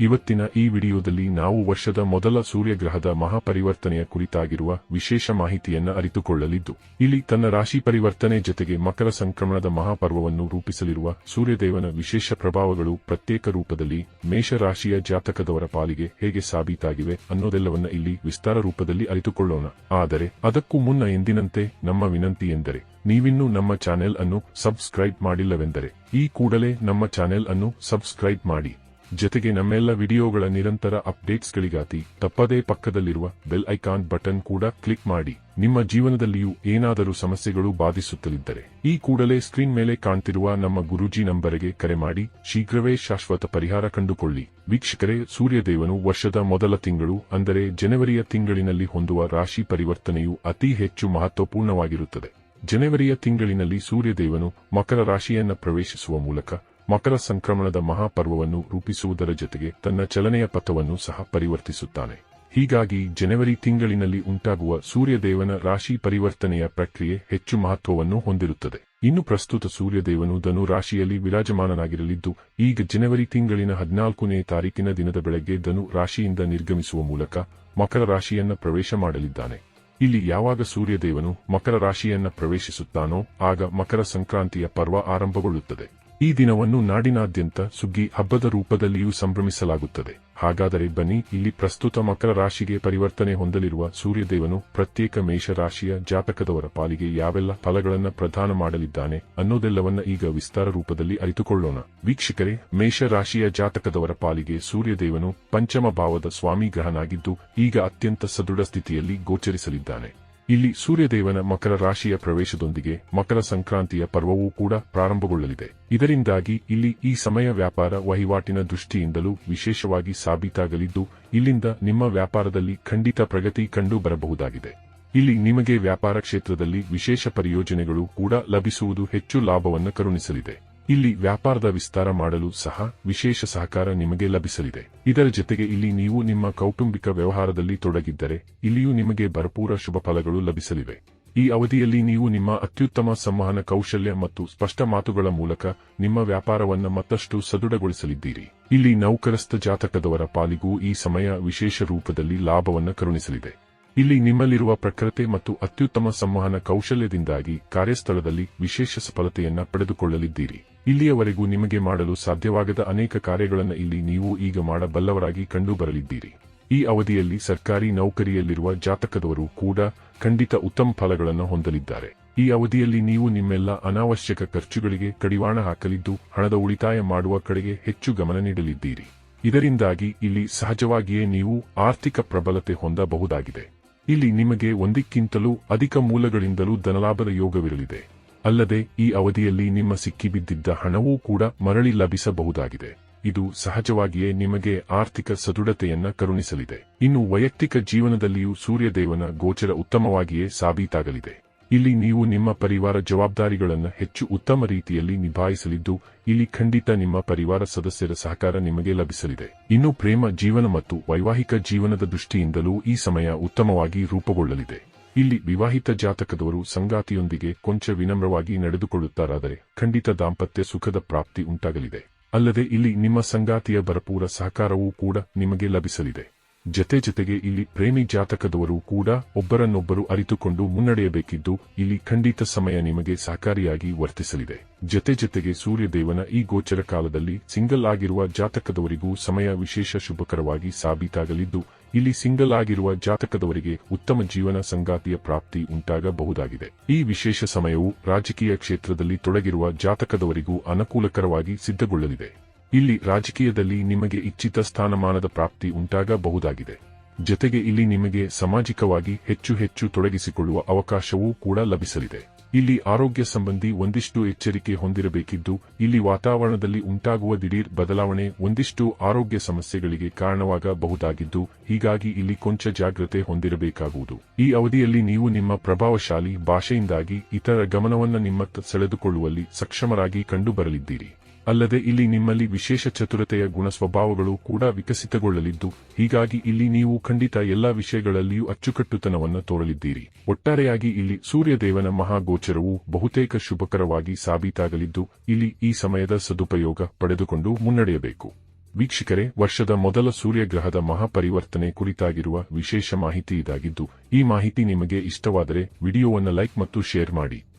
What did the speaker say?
ಇವತ್ತಿನ ಈ ವಿಡಿಯೋದಲ್ಲಿ ನಾವು ವರ್ಷದ ಮೊದಲ ಸೂರ್ಯಗ್ರಹದ ಮಹಾಪರಿವರ್ತನೆಯ ಕುರಿತಾಗಿರುವ ವಿಶೇಷ ಮಾಹಿತಿಯನ್ನು ಅರಿತುಕೊಳ್ಳಲಿದ್ದು, ಇಲ್ಲಿ ತನ್ನ ರಾಶಿ ಪರಿವರ್ತನೆ ಜೊತೆಗೆ ಮಕರ ಸಂಕ್ರಮಣದ ಮಹಾಪರ್ವವನ್ನು ರೂಪಿಸಲಿರುವ ಸೂರ್ಯದೇವನ ವಿಶೇಷ ಪ್ರಭಾವಗಳು ಪ್ರತ್ಯೇಕ ರೂಪದಲ್ಲಿ ಮೇಷರಾಶಿಯ ಜಾತಕದವರ ಪಾಲಿಗೆ ಹೇಗೆ ಸಾಬೀತಾಗಿವೆ ಅನ್ನೋದೆಲ್ಲವನ್ನ ಇಲ್ಲಿ ವಿಸ್ತಾರ ರೂಪದಲ್ಲಿ ಅರಿತುಕೊಳ್ಳೋಣ. ಆದರೆ ಅದಕ್ಕೂ ಮುನ್ನ ಎಂದಿನಂತೆ ನಮ್ಮ ವಿನಂತಿ ಎಂದರೆ, ನೀವಿನ್ನೂ ನಮ್ಮ ಚಾನೆಲ್ ಅನ್ನು ಸಬ್ಸ್ಕ್ರೈಬ್ ಮಾಡಿಲ್ಲವೆಂದರೆ, ಈ ಕೂಡಲೇ ನಮ್ಮ ಚಾನೆಲ್ ಅನ್ನು ಸಬ್ಸ್ಕ್ರೈಬ್ ಮಾಡಿ. ಜೊತೆಗೆ ನಮ್ಮೆಲ್ಲ ವಿಡಿಯೋಗಳ ನಿರಂತರ ಅಪ್ಡೇಟ್ಸ್ಗಳಿಗಾಗಿ ತಪ್ಪದೇ ಪಕ್ಕದಲ್ಲಿರುವ ಬೆಲ್ ಐಕಾನ್ ಬಟನ್ ಕೂಡ ಕ್ಲಿಕ್ ಮಾಡಿ. ನಿಮ್ಮ ಜೀವನದಲ್ಲಿಯೂ ಏನಾದರೂ ಸಮಸ್ಯೆಗಳು ಬಾಧಿಸುತ್ತಲಿದ್ದರೆ ಈ ಕೂಡಲೇ ಸ್ಕ್ರೀನ್ ಮೇಲೆ ಕಾಣ್ತಿರುವ ನಮ್ಮ ಗುರೂಜಿ ನಂಬರಿಗೆ ಕರೆ ಮಾಡಿ. ಶೀಘ್ರವೇ ಶಾಶ್ವತ ಪರಿಹಾರ ಕಂಡುಕೊಳ್ಳಿ. ವೀಕ್ಷಕರೇ, ಸೂರ್ಯದೇವನು ವರ್ಷದ ಮೊದಲ ತಿಂಗಳು, ಅಂದರೆ ಜನವರಿಯ ತಿಂಗಳಿನಲ್ಲಿ ಹೊಂದುವ ರಾಶಿ ಪರಿವರ್ತನೆಯು ಅತಿ ಹೆಚ್ಚು ಮಹತ್ವಪೂರ್ಣವಾಗಿರುತ್ತದೆ. ಜನವರಿಯ ತಿಂಗಳಿನಲ್ಲಿ ಸೂರ್ಯದೇವನು ಮಕರ ರಾಶಿಯನ್ನ ಪ್ರವೇಶಿಸುವ ಮೂಲಕ ಮಕರ ಸಂಕ್ರಮಣದ ಮಹಾಪರ್ವವನ್ನು ರೂಪಿಸುವುದರ ಜೊತೆಗೆ ತನ್ನ ಚಲನೆಯ ಪಥವನ್ನು ಸಹ ಪರಿವರ್ತಿಸುತ್ತಾನೆ. ಹೀಗಾಗಿ ಜನವರಿ ತಿಂಗಳಿನಲ್ಲಿ ಉಂಟಾಗುವ ಸೂರ್ಯದೇವನ ರಾಶಿ ಪರಿವರ್ತನೆಯ ಪ್ರಕ್ರಿಯೆ ಹೆಚ್ಚು ಮಹತ್ವವನ್ನು ಹೊಂದಿರುತ್ತದೆ. ಇನ್ನು ಪ್ರಸ್ತುತ ಸೂರ್ಯದೇವನು ಧನು ರಾಶಿಯಲ್ಲಿ ವಿರಾಜಮಾನನಾಗಿರಲಿದ್ದು, ಈಗ ಜನವರಿ ತಿಂಗಳಿನ ಹದಿನಾಲ್ಕನೇ ತಾರೀಕಿನ ದಿನದ ಬೆಳಗ್ಗೆ ಧನು ರಾಶಿಯಿಂದ ನಿರ್ಗಮಿಸುವ ಮೂಲಕ ಮಕರ ರಾಶಿಯನ್ನ ಪ್ರವೇಶ ಮಾಡಲಿದ್ದಾನೆ. ಇಲ್ಲಿ ಯಾವಾಗ ಸೂರ್ಯದೇವನು ಮಕರ ರಾಶಿಯನ್ನ ಪ್ರವೇಶಿಸುತ್ತಾನೋ, ಆಗ ಮಕರ ಸಂಕ್ರಾಂತಿಯ ಪರ್ವ ಆರಂಭಗೊಳ್ಳುತ್ತದೆ. ಈ ದಿನವನ್ನು ನಾಡಿನಾದ್ಯಂತ ಸುಗ್ಗಿ ಹಬ್ಬದ ರೂಪದಲ್ಲಿಯೂ ಸಂಭ್ರಮಿಸಲಾಗುತ್ತದೆ. ಹಾಗಾದರೆ ಬನ್ನಿ, ಇಲ್ಲಿ ಪ್ರಸ್ತುತ ಮಕರ ರಾಶಿಗೆ ಪರಿವರ್ತನೆ ಹೊಂದಲಿರುವ ಸೂರ್ಯದೇವನು ಪ್ರತ್ಯೇಕ ಮೇಷರಾಶಿಯ ಜಾತಕದವರ ಪಾಲಿಗೆ ಯಾವೆಲ್ಲ ಫಲಗಳನ್ನು ಪ್ರದಾನ ಮಾಡಲಿದ್ದಾನೆ ಅನ್ನೋದೆಲ್ಲವನ್ನ ಈಗ ವಿಸ್ತಾರ ರೂಪದಲ್ಲಿ ಅರಿತುಕೊಳ್ಳೋಣ. ವೀಕ್ಷಕರೇ, ಮೇಷರಾಶಿಯ ಜಾತಕದವರ ಪಾಲಿಗೆ ಸೂರ್ಯದೇವನು ಪಂಚಮ ಭಾವದ ಸ್ವಾಮಿ ಗ್ರಹನಾಗಿದ್ದು ಈಗ ಅತ್ಯಂತ ಸದೃಢ ಸ್ಥಿತಿಯಲ್ಲಿ ಗೋಚರಿಸಲಿದ್ದಾನೆ. ಇಲ್ಲಿ ಸೂರ್ಯದೇವನ ಮಕರ ರಾಶಿಯ ಪ್ರವೇಶದೊಂದಿಗೆ ಮಕರ ಸಂಕ್ರಾಂತಿಯ ಪರ್ವವೂ ಕೂಡ ಪ್ರಾರಂಭಗೊಳ್ಳಲಿದೆ. ಇದರಿಂದಾಗಿ ಇಲ್ಲಿ ಈ ಸಮಯ ವ್ಯಾಪಾರ ವಹಿವಾಟಿನ ದೃಷ್ಟಿಯಿಂದಲೂ ವಿಶೇಷವಾಗಿ ಸಾಬೀತಾಗಲಿದ್ದು, ಇಲ್ಲಿಂದ ನಿಮ್ಮ ವ್ಯಾಪಾರದಲ್ಲಿ ಖಂಡಿತ ಪ್ರಗತಿ ಕಂಡು ಬರಬಹುದಾಗಿದೆ ಇಲ್ಲಿ ನಿಮಗೆ ವ್ಯಾಪಾರ ಕ್ಷೇತ್ರದಲ್ಲಿ ವಿಶೇಷ ಪರಿಯೋಜನೆಗಳು ಕೂಡ ಲಭಿಸುವುದು ಹೆಚ್ಚು ಲಾಭವನ್ನು ಕರುಣಿಸಲಿದೆ. ಇಲ್ಲಿ ವ್ಯಾಪಾರದ ವಿಸ್ತಾರ ಮಾಡಲು ಸಹ ವಿಶೇಷ ಸಹಕಾರ ನಿಮಗೆ ಲಭಿಸಲಿದೆ. ಇದರ ಜೊತೆಗೆ ಇಲ್ಲಿ ನೀವು ನಿಮ್ಮ ಕೌಟುಂಬಿಕ ವ್ಯವಹಾರದಲ್ಲಿ ತೊಡಗಿದ್ದರೆ ಇಲ್ಲಿಯೂ ನಿಮಗೆ ಭರಪೂರ ಶುಭ ಫಲಗಳು ಲಭಿಸಲಿವೆ. ಈ ಅವಧಿಯಲ್ಲಿ ನೀವು ನಿಮ್ಮ ಅತ್ಯುತ್ತಮ ಸಂವಹನ ಕೌಶಲ್ಯ ಮತ್ತು ಸ್ಪಷ್ಟ ಮಾತುಗಳ ಮೂಲಕ ನಿಮ್ಮ ವ್ಯಾಪಾರವನ್ನು ಮತ್ತಷ್ಟು ಸದೃಢಗೊಳಿಸಲಿದ್ದೀರಿ. ಇಲ್ಲಿ ನೌಕರಸ್ಥ ಜಾತಕದವರ ಪಾಲಿಗೂ ಈ ಸಮಯ ವಿಶೇಷ ರೂಪದಲ್ಲಿ ಲಾಭವನ್ನು ಕರುಣಿಸಲಿದೆ. ಇಲ್ಲಿ ನಿಮ್ಮಲ್ಲಿರುವ ಪ್ರಖರತೆ ಮತ್ತು ಅತ್ಯುತ್ತಮ ಸಂವಹನ ಕೌಶಲ್ಯದಿಂದಾಗಿ ಕಾರ್ಯಸ್ಥಳದಲ್ಲಿ ವಿಶೇಷ ಸಫಲತೆಯನ್ನ ಪಡೆದುಕೊಳ್ಳಲಿದ್ದೀರಿ. ಇಲ್ಲಿಯವರೆಗೂ ನಿಮಗೆ ಮಾಡಲು ಸಾಧ್ಯವಾಗದ ಅನೇಕ ಕಾರ್ಯಗಳನ್ನು ಇಲ್ಲಿ ನೀವು ಈಗ ಮಾಡಬಲ್ಲವರಾಗಿ ಕಂಡುಬರಲಿದ್ದೀರಿ. ಈ ಅವಧಿಯಲ್ಲಿ ಸರ್ಕಾರಿ ನೌಕರಿಯಲ್ಲಿರುವ ಜಾತಕದವರು ಕೂಡ ಖಂಡಿತ ಉತ್ತಮ ಫಲಗಳನ್ನು ಹೊಂದಲಿದ್ದಾರೆ. ಈ ಅವಧಿಯಲ್ಲಿ ನೀವು ನಿಮ್ಮೆಲ್ಲ ಅನಾವಶ್ಯಕ ಖರ್ಚುಗಳಿಗೆ ಕಡಿವಾಣ ಹಾಕಲಿದ್ದು, ಹಣದ ಉಳಿತಾಯ ಮಾಡುವ ಕಡೆಗೆ ಹೆಚ್ಚು ಗಮನ ನೀಡಲಿದ್ದೀರಿ. ಇದರಿಂದಾಗಿ ಇಲ್ಲಿ ಸಹಜವಾಗಿಯೇ ನೀವು ಆರ್ಥಿಕ ಪ್ರಬಲತೆ ಹೊಂದಬಹುದಾಗಿದೆ. ಇಲ್ಲಿ ನಿಮಗೆ ಒಂದಕ್ಕಿಂತಲೂ ಅಧಿಕ ಮೂಲಗಳಿಂದಲೂ ಧನಲಾಭದ ಯೋಗವಿರಲಿದೆ. ಅಲ್ಲದೆ, ಈ ಅವಧಿಯಲ್ಲಿ ನಿಮ್ಮ ಸಿಕ್ಕಿಬಿದ್ದಿದ್ದ ಹಣವೂ ಕೂಡ ಮರಳಿ ಲಭಿಸಬಹುದಾಗಿದೆ. ಇದು ಸಹಜವಾಗಿಯೇ ನಿಮಗೆ ಆರ್ಥಿಕ ಸದೃಢತೆಯನ್ನ ಕರುಣಿಸಲಿದೆ. ಇನ್ನು ವೈಯಕ್ತಿಕ ಜೀವನದಲ್ಲಿಯೂ ಸೂರ್ಯದೇವನ ಗೋಚರ ಉತ್ತಮವಾಗಿಯೇ ಸಾಬೀತಾಗಲಿದೆ. ಇಲ್ಲಿ ನೀವು ನಿಮ್ಮ ಪರಿವಾರ ಜವಾಬ್ದಾರಿಗಳನ್ನು ಹೆಚ್ಚು ಉತ್ತಮ ರೀತಿಯಲ್ಲಿ ನಿಭಾಯಿಸಲಿದ್ದು, ಇಲ್ಲಿ ಖಂಡಿತ ನಿಮ್ಮ ಪರಿವಾರ ಸದಸ್ಯರ ಸಹಕಾರ ನಿಮಗೆ ಲಭಿಸಲಿದೆ. ಇನ್ನು ಪ್ರೇಮ, ಜೀವನ ಮತ್ತು ವೈವಾಹಿಕ ಜೀವನದ ದೃಷ್ಟಿಯಿಂದಲೂ ಈ ಸಮಯ ಉತ್ತಮವಾಗಿ ರೂಪುಗೊಳ್ಳಲಿದೆ. ಇಲ್ಲಿ ವಿವಾಹಿತ ಜಾತಕದವರು ಸಂಗಾತಿಯೊಂದಿಗೆ ಕೊಂಚ ವಿನಮ್ರವಾಗಿ ನಡೆದುಕೊಳ್ಳುತ್ತಾರಾದರೆ ಖಂಡಿತ ದಾಂಪತ್ಯ ಸುಖದ ಪ್ರಾಪ್ತಿ ಉಂಟಾಗಲಿದೆ. ಅಲ್ಲದೆ ಇಲ್ಲಿ ನಿಮ್ಮ ಸಂಗಾತಿಯ ಭರಪೂರ ಸಹಕಾರವೂ ಕೂಡ ನಿಮಗೆ ಲಭಿಸಲಿದೆ. ಜತೆ ಜತೆಗೆ ಇಲ್ಲಿ ಪ್ರೇಮಿ ಜಾತಕದವರು ಕೂಡ ಒಬ್ಬರನ್ನೊಬ್ಬರು ಅರಿತುಕೊಂಡು ಮುನ್ನಡೆಯಬೇಕಿದ್ದು ಇಲ್ಲಿ ಖಂಡಿತ ಸಮಯ ನಿಮಗೆ ಸಹಕಾರಿಯಾಗಿ ವರ್ತಿಸಲಿದೆ. ಜತೆ ಜತೆಗೆ ಸೂರ್ಯದೇವನ ಈ ಗೋಚರ ಕಾಲದಲ್ಲಿ ಸಿಂಗಲ್ ಆಗಿರುವ ಜಾತಕದವರಿಗೂ ಸಮಯ ವಿಶೇಷ ಶುಭಕರವಾಗಿ ಸಾಬೀತಾಗಲಿದ್ದು, ಇಲ್ಲಿ ಸಿಂಗಲ್ ಆಗಿರುವ ಜಾತಕದವರಿಗೆ ಉತ್ತಮ ಜೀವನ ಸಂಗಾತಿಯ ಪ್ರಾಪ್ತಿ ಉಂಟಾಗಬಹುದಾಗಿದೆ. ಈ ವಿಶೇಷ ಸಮಯವು ರಾಜಕೀಯ ಕ್ಷೇತ್ರದಲ್ಲಿ ತೊಡಗಿರುವ ಜಾತಕದವರಿಗೂ ಅನುಕೂಲಕರವಾಗಿ ಸಿದ್ಧಗೊಳ್ಳಲಿದೆ. ಇಲ್ಲಿ ರಾಜಕೀಯದಲ್ಲಿ ನಿಮಗೆ ಇಚ್ಛಿತ ಸ್ಥಾನಮಾನದ ಪ್ರಾಪ್ತಿ ಉಂಟಾಗಬಹುದಾಗಿದೆ. ಜತೆಗೆ ಇಲ್ಲಿ ನಿಮಗೆ ಸಾಮಾಜಿಕವಾಗಿ ಹೆಚ್ಚು ಹೆಚ್ಚು ತೊಡಗಿಸಿಕೊಳ್ಳುವ ಅವಕಾಶವೂ ಕೂಡ ಲಭಿಸಲಿದೆ. ಇಲ್ಲಿ ಆರೋಗ್ಯ ಸಂಬಂಧಿ ಒಂದಿಷ್ಟು ಎಚ್ಚರಿಕೆ ಹೊಂದಿರಬೇಕಿದ್ದು, ಇಲ್ಲಿ ವಾತಾವರಣದಲ್ಲಿ ಉಂಟಾಗುವ ದಿಢೀರ್ ಬದಲಾವಣೆ ಒಂದಿಷ್ಟು ಆರೋಗ್ಯ ಸಮಸ್ಯೆಗಳಿಗೆ ಕಾರಣವಾಗಬಹುದಾಗಿದ್ದು, ಹೀಗಾಗಿ ಇಲ್ಲಿ ಕೊಂಚ ಜಾಗ್ರತೆ ಹೊಂದಿರಬೇಕಾಗುವುದು. ಈ ಅವಧಿಯಲ್ಲಿ ನೀವು ನಿಮ್ಮ ಪ್ರಭಾವಶಾಲಿ ಭಾಷೆಯಿಂದಾಗಿ ಇತರ ಗಮನವನ್ನು ನಿಮ್ಮತ್ತ ಸೆಳೆದುಕೊಳ್ಳುವಲ್ಲಿ ಸಕ್ಷಮರಾಗಿ ಕಂಡುಬರಲಿದ್ದೀರಿ. ಅಲ್ಲದೆ ಇಲ್ಲಿ ನಿಮ್ಮಲ್ಲಿ ವಿಶೇಷ ಚತುರತೆಯ ಗುಣ ಸ್ವಭಾವಗಳು ಕೂಡ ವಿಕಸಿತಗೊಳ್ಳಲಿದ್ದು, ಹೀಗಾಗಿ ಇಲ್ಲಿ ನೀವು ಖಂಡಿತ ಎಲ್ಲಾ ವಿಷಯಗಳಲ್ಲಿಯೂ ಅಚ್ಚುಕಟ್ಟುತನವನ್ನು ತೋರಲಿದ್ದೀರಿ. ಒಟ್ಟಾರೆಯಾಗಿ ಇಲ್ಲಿ ಸೂರ್ಯದೇವನ ಮಹಾಗೋಚರವು ಬಹುತೇಕ ಶುಭಕರವಾಗಿ ಸಾಬೀತಾಗಲಿದ್ದು, ಇಲ್ಲಿ ಈ ಸಮಯದ ಸದುಪಯೋಗ ಪಡೆದುಕೊಂಡು ಮುನ್ನಡೆಯಬೇಕು. ವೀಕ್ಷಕರೇ, ವರ್ಷದ ಮೊದಲ ಸೂರ್ಯಗ್ರಹದ ಮಹಾಪರಿವರ್ತನೆ ಕುರಿತಾಗಿರುವ ವಿಶೇಷ ಮಾಹಿತಿ ಇದಾಗಿದ್ದು, ಈ ಮಾಹಿತಿ ನಿಮಗೆ ಇಷ್ಟವಾದರೆ ವಿಡಿಯೋವನ್ನು ಲೈಕ್ ಮತ್ತು ಶೇರ್ ಮಾಡಿ.